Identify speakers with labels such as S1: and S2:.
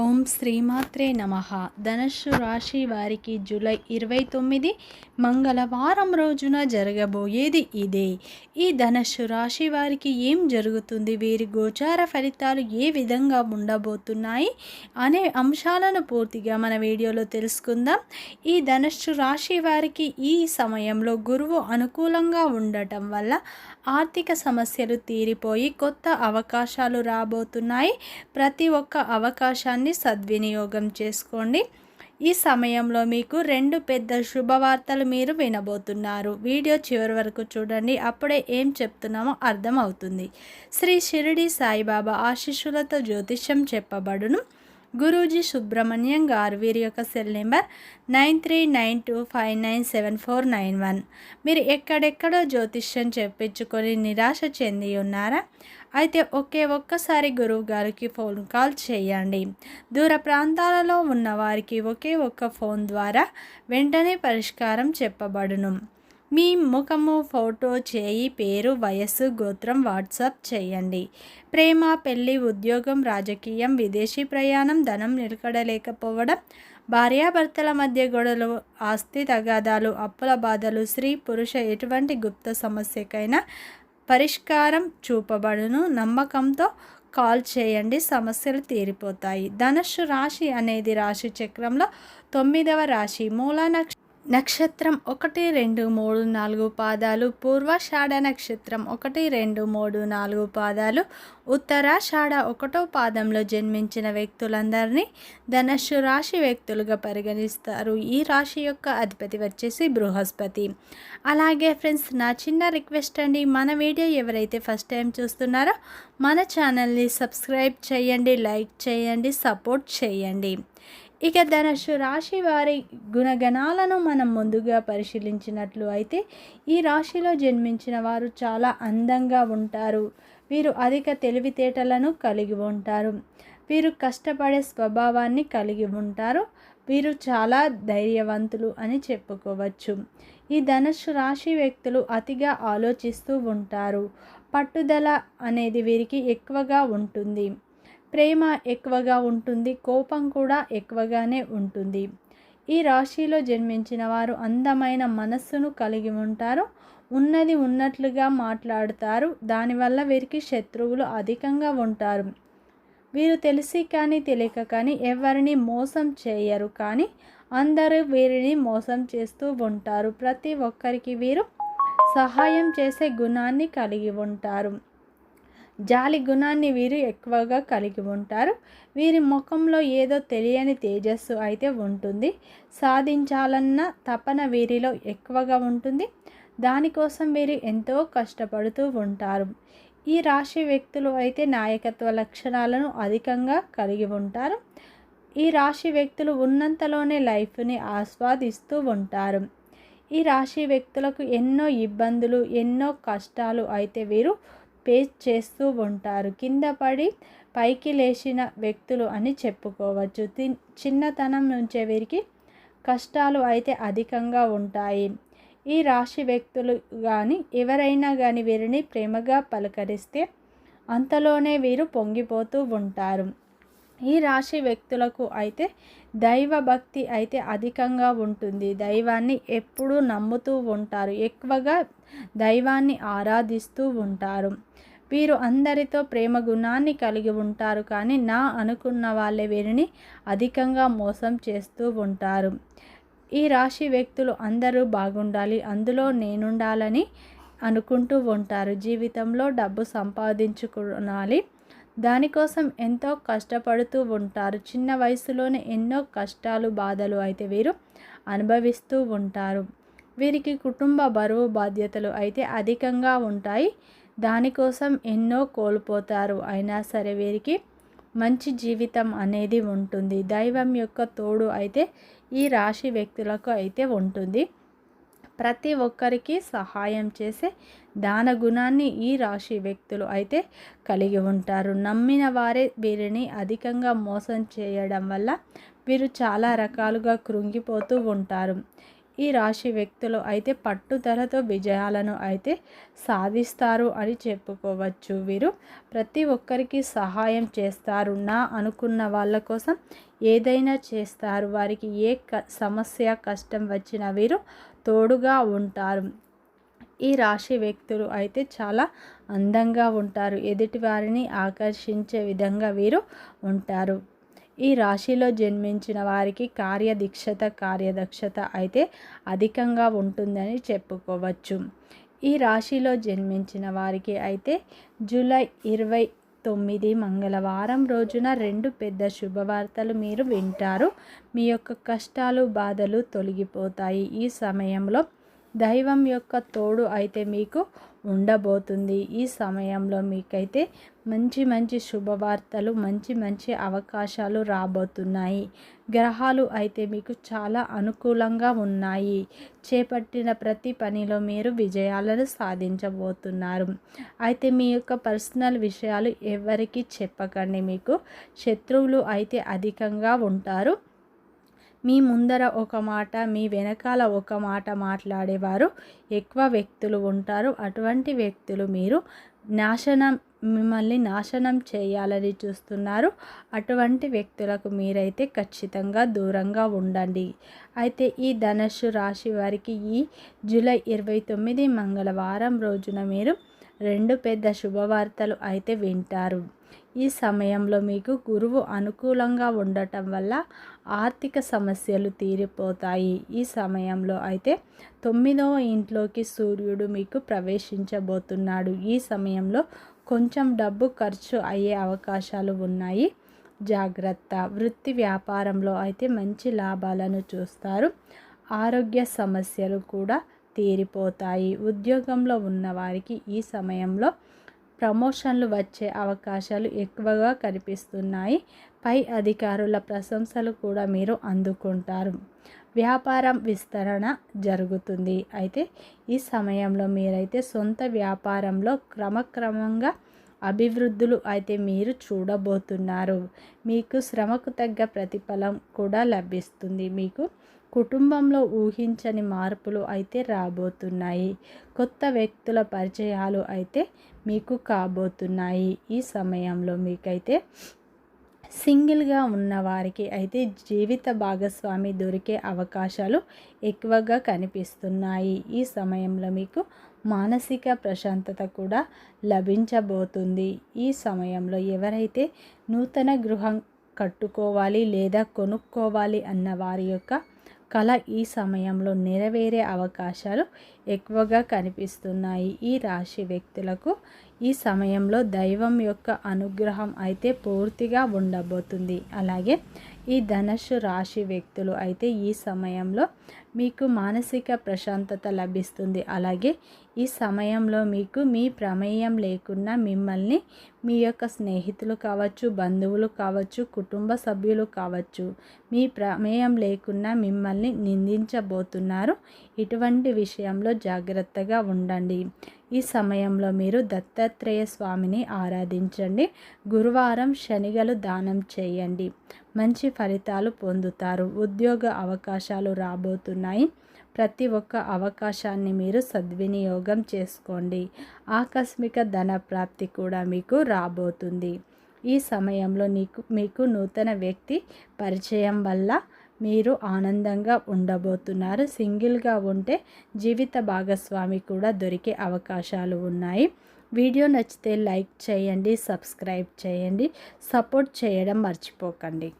S1: ఓం శ్రీమాత్రే నమ. ధనుస్సు రాశి వారికి జూలై ఇరవై తొమ్మిది మంగళవారం రోజున జరగబోయేది ఇదే. ఈ ధనుస్సు రాశి వారికి ఏం జరుగుతుంది? వీరి గోచార ఫలితాలు ఏ విధంగా ఉండబోతున్నాయి? అనే అంశాలను పూర్తిగా మన వీడియోలో తెలుసుకుందాం. ఈ ధనుస్సు రాశి వారికి ఈ సమయంలో గురువు అనుకూలంగా ఉండటం వల్ల ఆర్థిక సమస్యలు తీరిపోయి కొత్త అవకాశాలు రాబోతున్నాయి. ప్రతి ఒక్క అవకాశాన్ని సద్వినియోగం చేసుకోండి. ఈ సమయంలో మీకు రెండు పెద్ద శుభవార్తలు మీరు వినబోతున్నారు. వీడియో చివరి వరకు చూడండి. అప్పుడే ఏం చెప్తున్నామో అర్థమవుతుంది. శ్రీ షిరిడి సాయిబాబా ఆశీస్సులతో జ్యోతిష్యం చెప్పబడును. గురూజీ సుబ్రహ్మణ్యం గారు వీరి యొక్క cell number nine three nine two five nine seven four nine one. మీరు ఎక్కడెక్కడో జ్యోతిష్యం చెప్పించుకొని నిరాశ చెంది ఉన్నారా? అయితే ఒకే ఒక్కసారి గురువు గారికి ఫోన్ కాల్ చేయండి. దూర ప్రాంతాలలో ఉన్న వారికి ఒకే ఒక్క ఫోన్ ద్వారా వెంటనే పరిష్కారం చెప్పబడును. మీ ముఖము ఫోటో చేయి పేరు వయస్సు గోత్రం వాట్సాప్ చేయండి. ప్రేమ పెళ్ళి ఉద్యోగం రాజకీయం విదేశీ ప్రయాణం ధనం నిలకడలేకపోవడం భార్యాభర్తల మధ్య గొడవలు ఆస్తి తగాదాలు అప్పుల బాధలు స్త్రీ పురుష ఎటువంటి గుప్త సమస్యకైనా పరిష్కారం చూపబడును. నమ్మకంతో కాల్ చేయండి సమస్యలు తీరిపోతాయి. ధనుస్సు రాశి అనేది రాశి చక్రంలో తొమ్మిదవ రాశి. మూలనక్ష నక్షత్రం ఒకటి రెండు మూడు నాలుగు పాదాలు. పూర్వాషాఢ నక్షత్రం ఒకటి రెండు మూడు నాలుగు పాదాలు. ఉత్తరాషాఢ ఒకటో పాదంలో జన్మించిన వ్యక్తులందరినీ ధనస్సు రాశి వ్యక్తులుగా పరిగణిస్తారు. ఈ రాశి యొక్క అధిపతి వచ్చేసి బృహస్పతి. అలాగే ఫ్రెండ్స్ నా చిన్న రిక్వెస్ట్ అండి మన వీడియో ఎవరైతే ఫస్ట్ టైం చూస్తున్నారో మన ఛానల్ని సబ్స్క్రైబ్ చేయండి లైక్ చేయండి సపోర్ట్ చేయండి. ఇక ధనుసు రాశి వారి గుణగణాలను మనం ముందుగా పరిశీలించినట్లు అయితే ఈ రాశిలో జన్మించిన వారు చాలా అందంగా ఉంటారు. వీరు అధిక తెలివితేటలను కలిగి ఉంటారు. వీరు కష్టపడే స్వభావాన్ని కలిగి ఉంటారు. వీరు చాలా ధైర్యవంతులు అని చెప్పుకోవచ్చు. ఈ ధనుసు రాశి వ్యక్తులు అతిగా ఆలోచిస్తూ ఉంటారు. పట్టుదల అనేది వీరికి ఎక్కువగా ఉంటుంది. ప్రేమ ఎక్కువగా ఉంటుంది కోపం కూడా ఎక్కువగానే ఉంటుంది. ఈ రాశిలో జన్మించిన వారు అందమైన మనస్సును కలిగి ఉంటారు ఉన్నది ఉన్నట్లుగా మాట్లాడతారు దానివల్ల వీరికి శత్రువులు అధికంగా ఉంటారు. వీరు తెలిసి కానీ తెలియక కానీ ఎవరిని మోసం చేయరు కానీ అందరూ వీరిని మోసం చేస్తూ ఉంటారు. ప్రతి ఒక్కరికి వీరు సహాయం చేసే గుణాన్ని కలిగి ఉంటారు. జాలి గుణాన్ని వీరు ఎక్కువగా కలిగి ఉంటారు. వీరి ముఖంలో ఏదో తెలియని తేజస్సు అయితే ఉంటుంది. సాధించాలన్న తపన వీరిలో ఎక్కువగా ఉంటుంది. దానికోసం వీరు ఎంతో కష్టపడుతూ ఉంటారు. ఈ రాశి వ్యక్తులు అయితే నాయకత్వ లక్షణాలను అధికంగా కలిగి ఉంటారు. ఈ రాశి వ్యక్తులు ఉన్నంతలోనే లైఫ్ని ఆస్వాదిస్తూ ఉంటారు. ఈ రాశి వ్యక్తులకు ఎన్నో ఇబ్బందులు ఎన్నో కష్టాలు అయితే వీరు పేస్ట్ చేస్తూ ఉంటారు. కింద పడి పైకి లేచిన వ్యక్తులు అని చెప్పుకోవచ్చు. చిన్నతనం నుంచే వీరికి కష్టాలు అయితే అధికంగా ఉంటాయి. ఈ రాశి వ్యక్తులు కానీ ఎవరైనా కానీ వీరిని ప్రేమగా పలకరిస్తే అంతలోనే వీరు పొంగిపోతూ ఉంటారు. ఈ రాశి వ్యక్తులకు అయితే దైవ భక్తి అయితే అధికంగా ఉంటుంది. దైవాన్ని ఎప్పుడూ నమ్ముతూ ఉంటారు. ఎక్కువగా దైవాన్ని ఆరాధిస్తూ ఉంటారు. వీరు అందరితో ప్రేమ గుణాన్ని కలిగి ఉంటారు కానీ నా అనుకున్న వాళ్ళే వీరిని అధికంగా మోసం చేస్తూ ఉంటారు. ఈ రాశి వ్యక్తులు అందరూ బాగుండాలి అందులో నేనుండాలని అనుకుంటూ ఉంటారు. జీవితంలో డబ్బు సంపాదించుకోవాలి దానికోసం ఎంతో కష్టపడుతూ ఉంటారు. చిన్న వయసులోనే ఎన్నో కష్టాలు బాధలు అయితే వీరు అనుభవిస్తూ ఉంటారు. వీరికి కుటుంబ బరువు బాధ్యతలు అయితే అధికంగా ఉంటాయి. దానికోసం ఎన్నో కోల్పోతారు. అయినా సరే వీరికి మంచి జీవితం అనేది ఉంటుంది. దైవం యొక్క తోడు అయితే ఈ రాశి వ్యక్తులకు అయితే ఉంటుంది. ప్రతి ఒక్కరికి సహాయం చేసే దాన గుణాన్ని ఈ రాశి వ్యక్తులు అయితే కలిగి ఉంటారు. నమ్మిన వారే వీరిని అధికంగా మోసం చేయడం వల్ల వీరు చాలా రకాలుగా కృంగిపోతూ ఉంటారు. ఈ రాశి వ్యక్తులు అయితే పట్టుదలతో విజయాలను అయితే సాధిస్తారు అని చెప్పుకోవచ్చు. వీరు ప్రతి ఒక్కరికి సహాయం చేస్తారు. నా అనుకున్న వాళ్ళ కోసం ఏదైనా చేస్తారు. వారికి ఏ సమస్య కష్టం వచ్చినా వీరు తోడుగా ఉంటారు. ఈ రాశి వ్యక్తులు అయితే చాలా అందంగా ఉంటారు. ఎదుటి వారిని ఆకర్షించే విధంగా వీరు ఉంటారు. ఈ రాశిలో జన్మించిన వారికి కార్యదీక్షత కార్యదక్షత అయితే అధికంగా ఉంటుందని చెప్పుకోవచ్చు. ఈ రాశిలో జన్మించిన వారికి అయితే జూలై ఇరవై తొమ్మిది మంగళవారం రోజున రెండు పెద్ద శుభవార్తలు మీరు వింటారు. మీ యొక్క కష్టాలు బాధలు తొలగిపోతాయి. ఈ సమయంలో దైవం యొక్క తోడు అయితే మీకు ఉండబోతుంది. ఈ సమయంలో మీకైతే మంచి మంచి శుభవార్తలు మంచి మంచి అవకాశాలు రాబోతున్నాయి. గ్రహాలు అయితే మీకు చాలా అనుకూలంగా ఉన్నాయి. చేపట్టిన ప్రతి పనిలో మీరు విజయాలను సాధించబోతున్నారు. అయితే మీ యొక్క పర్సనల్ విషయాలు ఎవరికి చెప్పకండి. మీకు శత్రువులు అయితే అధికంగా ఉంటారు. మీ ముందర ఒక మాట మీ వెనకాల ఒక మాట మాట్లాడేవారు. ఎక్కువ వ్యక్తులు ఉంటారు. అటువంటి వ్యక్తులు మీరు నాశనం మిమ్మల్ని నాశనం చేయాలని చూస్తున్నారు. అటువంటి వ్యక్తులకు మీరైతే ఖచ్చితంగా దూరంగా ఉండండి. అయితే ఈ ధనుషు రాశి వారికి ఈ జూలై ఇరవై తొమ్మిది మంగళవారం రోజున మీరు రెండు పెద్ద శుభవార్తలు అయితే వింటారు. ఈ సమయంలో మీకు గురువు అనుకూలంగా ఉండటం వల్ల ఆర్థిక సమస్యలు తీరిపోతాయి. ఈ సమయంలో అయితే తొమ్మిదవ ఇంట్లోకి సూర్యుడు మీకు ప్రవేశించబోతున్నాడు. ఈ సమయంలో కొంచెం డబ్బు ఖర్చు అయ్యే అవకాశాలు ఉన్నాయి. జాగ్రత్త. వృత్తి వ్యాపారంలో అయితే మంచి లాభాలను చూస్తారు. ఆరోగ్య సమస్యలు కూడా తీరిపోతాయి. ఉద్యోగంలో ఉన్నవారికి ఈ సమయంలో ప్రమోషన్లు వచ్చే అవకాశాలు ఎక్కువగా కనిపిస్తున్నాయి. పై అధికారుల ప్రశంసలు కూడా మీరు అందుకుంటారు. వ్యాపారం విస్తరణ జరుగుతుంది. అయితే ఈ సమయంలో మీరైతే సొంత వ్యాపారంలో క్రమక్రమంగా అభివృద్ధులు అయితే మీరు చూడబోతున్నారు. మీకు శ్రమకు తగ్గ ప్రతిఫలం కూడా లభిస్తుంది. మీకు కుటుంబంలో ఊహించని మార్పులు అయితే రాబోతున్నాయి. కొత్త వ్యక్తుల పరిచయాలు అయితే మీకు కాబోతున్నాయి. ఈ సమయంలో మీకైతే సింగిల్గా ఉన్న వారికి అయితే జీవిత భాగస్వామి దొరికే అవకాశాలు ఎక్కువగా కనిపిస్తున్నాయి. ఈ సమయంలో మీకు మానసిక ప్రశాంతత కూడా లభించబోతుంది. ఈ సమయంలో ఎవరైతే నూతన గృహం కట్టుకోవాలి లేదా కొనుక్కోవాలి అన్న వారి యొక్క కళ ఈ సమయంలో నెరవేరే అవకాశాలు ఎక్కువగా కనిపిస్తున్నాయి. ఈ రాశి వ్యక్తులకు ఈ సమయంలో దైవం యొక్క అనుగ్రహం అయితే పూర్తిగా ఉండబోతుంది. అలాగే ఈ ధనస్సు రాశి వ్యక్తులు అయితే ఈ సమయంలో మీకు మానసిక ప్రశాంతత లభిస్తుంది. అలాగే ఈ సమయంలో మీకు మీ ప్రమేయం లేకుండా మిమ్మల్ని మీ యొక్క స్నేహితులు కావచ్చు బంధువులు కావచ్చు కుటుంబ సభ్యులు కావచ్చు మీ ప్రమేయం లేకుండా మిమ్మల్ని నిందించబోతున్నారు. ఇటువంటి విషయంలో జాగ్రత్తగా ఉండండి. ఈ సమయంలో మీరు దత్తాత్రేయ స్వామిని ఆరాధించండి. గురువారం శనిగలు దానం చేయండి. మంచి ఫలితాలు పొందుతారు. ఉద్యోగ అవకాశాలు రాబోతున్నాయి. ప్రతి ఒక్క అవకాశాన్ని మీరు సద్వినియోగం చేసుకోండి. ఆకస్మిక ధన ప్రాప్తి కూడా మీకు రాబోతుంది. ఈ సమయంలో నీకు మీకు నూతన వ్యక్తి పరిచయం వల్ల మీరు ఆనందంగా ఉండబోతున్నారు. సింగిల్గా ఉంటే జీవిత భాగస్వామి కూడా దొరికే అవకాశాలు ఉన్నాయి. వీడియో నచ్చితే లైక్ చేయండి సబ్స్క్రైబ్ చేయండి. సపోర్ట్ చేయడం మర్చిపోకండి.